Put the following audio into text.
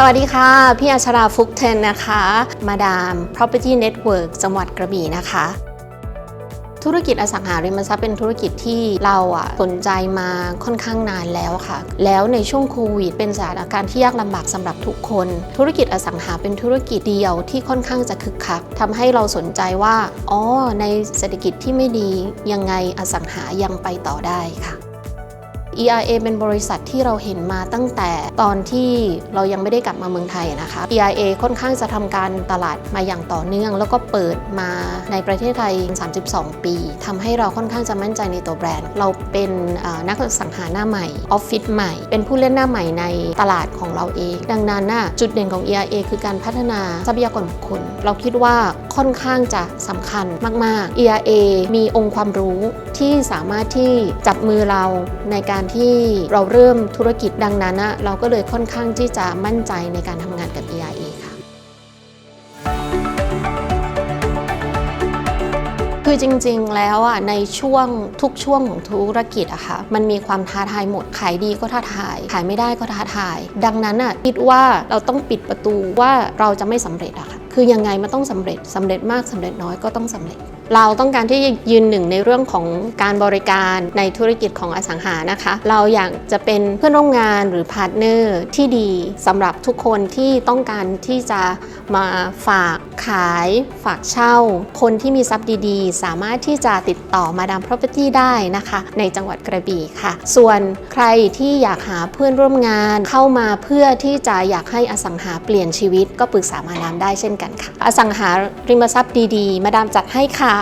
สวัสดีค่ะ พี่อัชราฟุกเทนนะคะ มาดาม Property Network จังหวัดกระบี่นะคะ ธุรกิจอสังหาริมทรัพย์เป็นธุรกิจที่เราอะสนใจมาค่อนข้างนานแล้วค่ะ แล้วในช่วงโควิด เป็นสถานการณ์ที่ยากลำบากสำหรับทุกคน ธุรกิจอสังหาเป็นธุรกิจเดียวที่ค่อนข้างจะคึกคักทำให้เราสนใจว่าอ๋อในเศรษฐกิจที่ไม่ดียังไงอสังหายังไปต่อได้ค่ะ ERA เป็นบริษัทที่เราเห็นมาตั้งแต่ตอนที่เรายังไม่ได้กลับมาเมืองไทยนะคะ ERA ค่อนข้างจะทำการตลาดมาอย่างต่อเนื่อง แล้วก็เปิดมาในประเทศไทย 32 ปีทำให้เราค่อนข้างจะมั่นใจในตัวแบรนด์ เราเป็นนักสังหาหน้าใหม่ออฟฟิศใหม่ เป็นผู้เล่นหน้าใหม่ในตลาดของเราเอง ดังนั้นนะจุดเด่นของ ERA คือการพัฒนาทรัพยากรบุคคล เราคิดว่า ค่อนข้างจะสำคัญมาก ๆ ERA มีองค์ความรู้ที่สามารถที่จับมือเราในการที่เราเริ่มธุรกิจดังนั้นนะเราก็เลยค่อนข้างที่จะมั่นใจในการทำงานกับ ERA ค่ะคือจริงๆ แล้วอะในช่วงทุกช่วงของธุรกิจอะค่ะมันมีความท้าทายหมดขายดีก็ท้าทาย ขายไม่ได้ก็ท้าทาย ดังนั้นอะคิดว่าเราต้องปิดประตูว่าเราจะไม่สำเร็จอะค่ะ คือยังไงมันต้องสำเร็จสำเร็จมากสำเร็จน้อยก็ต้องสำเร็จ เราต้องการที่จะยืนหนึ่งในเรื่องของการบริการในธุรกิจของอสังหานะคะ เราอยากจะเป็นเพื่อนร่วมงานหรือพาร์ทเนอร์ที่ดีสำหรับทุกคนที่ต้องการที่จะมาฝากขายฝากเช่า คนที่มีทรัพย์ดีๆ สามารถที่จะติดต่อมาดาม Property ได้นะคะ ในจังหวัดกระบี่ค่ะ ส่วนใครที่อยากหาเพื่อนร่วมงานเข้ามาเพื่อที่จะอยากให้อสังหาเปลี่ยนชีวิตก็ปรึกษามาดามได้เช่นกันกันค่ะ อสังหาริมทรัพย์ดีๆ มาดามจัดให้ค่ะ